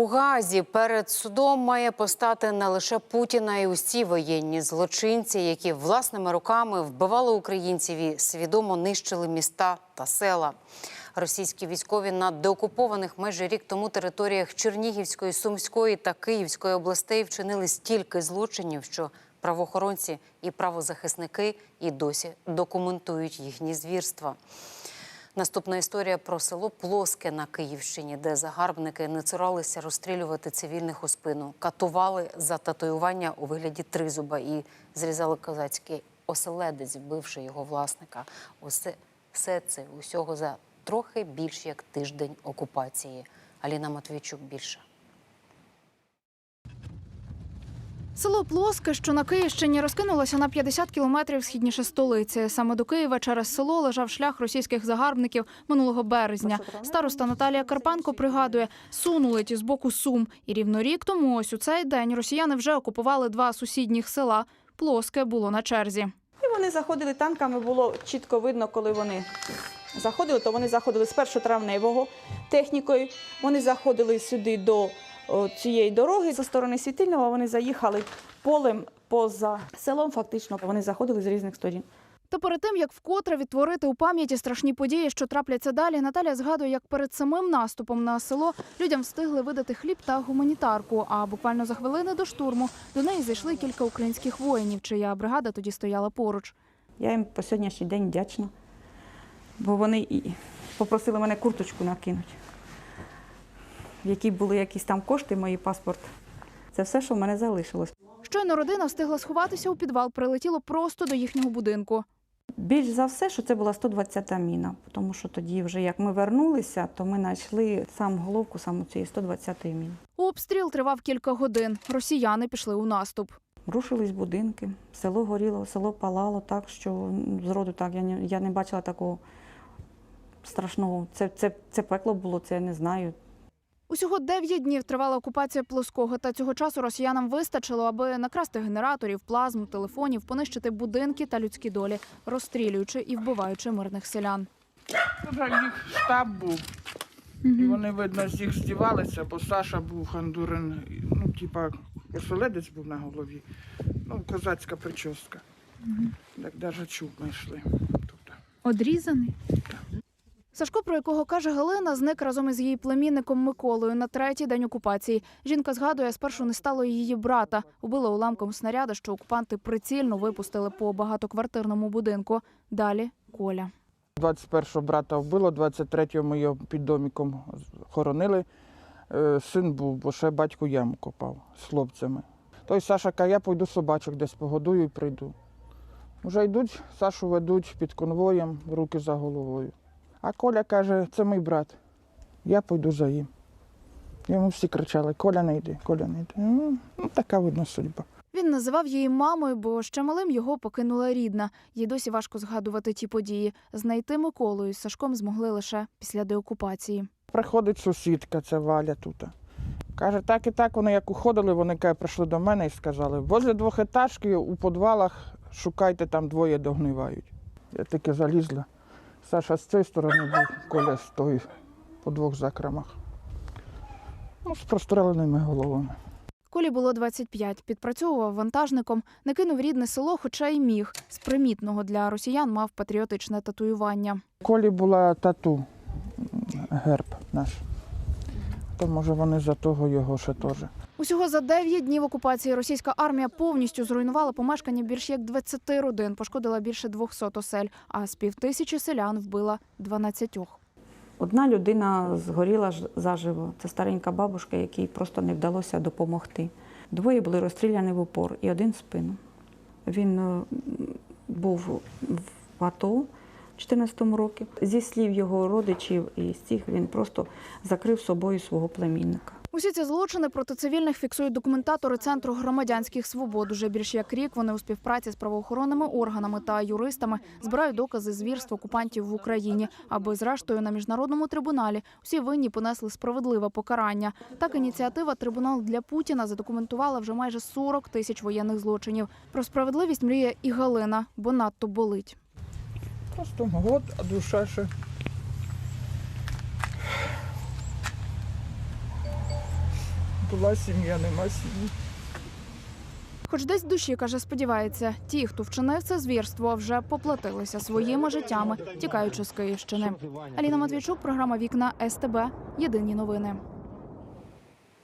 У Газі перед судом має постати не лише Путіна і усі воєнні злочинці, які власними руками вбивали українців і свідомо нищили міста та села. Російські військові на деокупованих майже рік тому територіях Чернігівської, Сумської та Київської областей вчинили стільки злочинів, що правоохоронці і правозахисники і досі документують їхні звірства. Наступна історія про село Плоске на Київщині, де загарбники не цуралися розстрілювати цивільних у спину, катували за татуювання у вигляді тризуба і зрізали козацький оселедець, вбивши його власника. Усе все це усього за трохи більш як тиждень окупації. Аліна Матвійчук більше. Село Плоске, що на Київщині, розкинулося на 50 кілометрів східніше столиці. Саме до Києва через село лежав шлях російських загарбників минулого березня. Староста Наталія Карпенко пригадує, сунули ті з боку Сум. І рівно рік тому, ось у цей день, росіяни вже окупували два сусідніх села. Плоске було на черзі. І вони заходили танками, було чітко видно, коли вони заходили, то вони заходили з 1 травневого технікою. Вони заходили сюди до цієї дороги зі сторони світильного. Вони заїхали полем поза селом. Фактично вони заходили з різних сторін. Та перед тим, як вкотре відтворити у пам'яті страшні події, що трапляться далі, Наталя згадує, як перед самим наступом на село людям встигли видати хліб та гуманітарку. А буквально за хвилини до штурму до неї зайшли кілька українських воїнів, чия бригада тоді стояла поруч. Я їм по сьогоднішній день вдячна, бо вони і попросили мене курточку накинути, в якій були якісь там кошти, мої паспорт. Це все, що в мене залишилось. Щойно родина встигла сховатися у підвал, прилетіло просто до їхнього будинку. Більш за все, що це була 120-та міна, тому що тоді, вже як ми вернулися, то ми знайшли сам головку саме цієї 120-ї міни. Обстріл тривав кілька годин. Росіяни пішли у наступ. Рушились будинки, село горіло, село палало так, що зроду так я не, я не бачила такого страшного. Це, це, це пекло було, це я не знаю. Усього дев'ять днів тривала окупація Плоского, та цього часу росіянам вистачило, аби накрасти генераторів, плазму, телефонів, понищити будинки та людські долі, розстрілюючи і вбиваючи мирних селян. Тут їх штаб був. І вони, видно, з їх здівалися, бо Саша був хандурин, ну, типа, оселедець був на голові. Ну, козацька прическа. Так навіть чуб ми йшли. Тут. Сашко, про якого каже Галина, зник разом із її племінником Миколою на третій день окупації. Жінка згадує, спершу не стало її брата. Убила уламком снаряда, що окупанти прицільно випустили по багатоквартирному будинку. Далі Коля. 21-го брата вбило, 23-го його під доміком хоронили. Е, Син був, бо ще батько яму копав з хлопцями. Той Саша каже, я пойду собачок десь погодую і прийду. Вже йдуть, Сашу ведуть під конвоєм, руки за головою. А Коля каже, це мій брат. Я пойду за їм. Йому всі кричали: Коля не йди, Коля не йди. Ну, ну, така видно судьба. Він називав її мамою, бо ще малим його покинула рідна. Їй досі важко згадувати ті події. Знайти Миколу із Сашком змогли лише після деокупації. Приходить сусідка, це Валя тут. Каже, так і так вони як уходили, вони каже, прийшли до мене і сказали, возле двохетажки у підвалах шукайте, там двоє догнивають. Я таки залізла. Саша з цієї сторони був, Коля з тої, по двох закрамах. Ну, з простреленими головами. Колі було 25, підпрацьовував вантажником, не кинув рідне село, хоча й міг. З примітного для росіян мав патріотичне татуювання. Колі була тату, герб наш. То може вони за того його ще теж. Усього за 9 днів окупації російська армія повністю зруйнувала помешкання більш як 20 родин, пошкодила більше 200 осель, а з півтисячі селян вбила 12. Одна людина згоріла заживо. Це старенька бабушка, якій просто не вдалося допомогти. Двоє були розстріляні в упор і один в спину. Він е, був в АТО 2014 році. Зі слів його родичів і цих він просто закрив собою свого племінника. Усі ці злочини проти цивільних фіксують документатори Центру громадянських свобод. Уже більш як рік вони у співпраці з правоохоронними органами та юристами збирають докази звірств окупантів в Україні, аби зрештою на міжнародному трибуналі всі винні понесли справедливе покарання. Так ініціатива Трибунал для Путіна задокументувала вже майже 40 тисяч воєнних злочинів. Про справедливість мріє і Галина, бо надто болить. Просто год, а душа ще. Була сім'я, нема сім'ї. Хоч десь душі каже, сподівається, ті, хто вчинив це звірство, вже поплатилися своїми життями, тікаючи з Київщини. Аліна Матвійчук, програма Вікна СТБ. Єдині новини.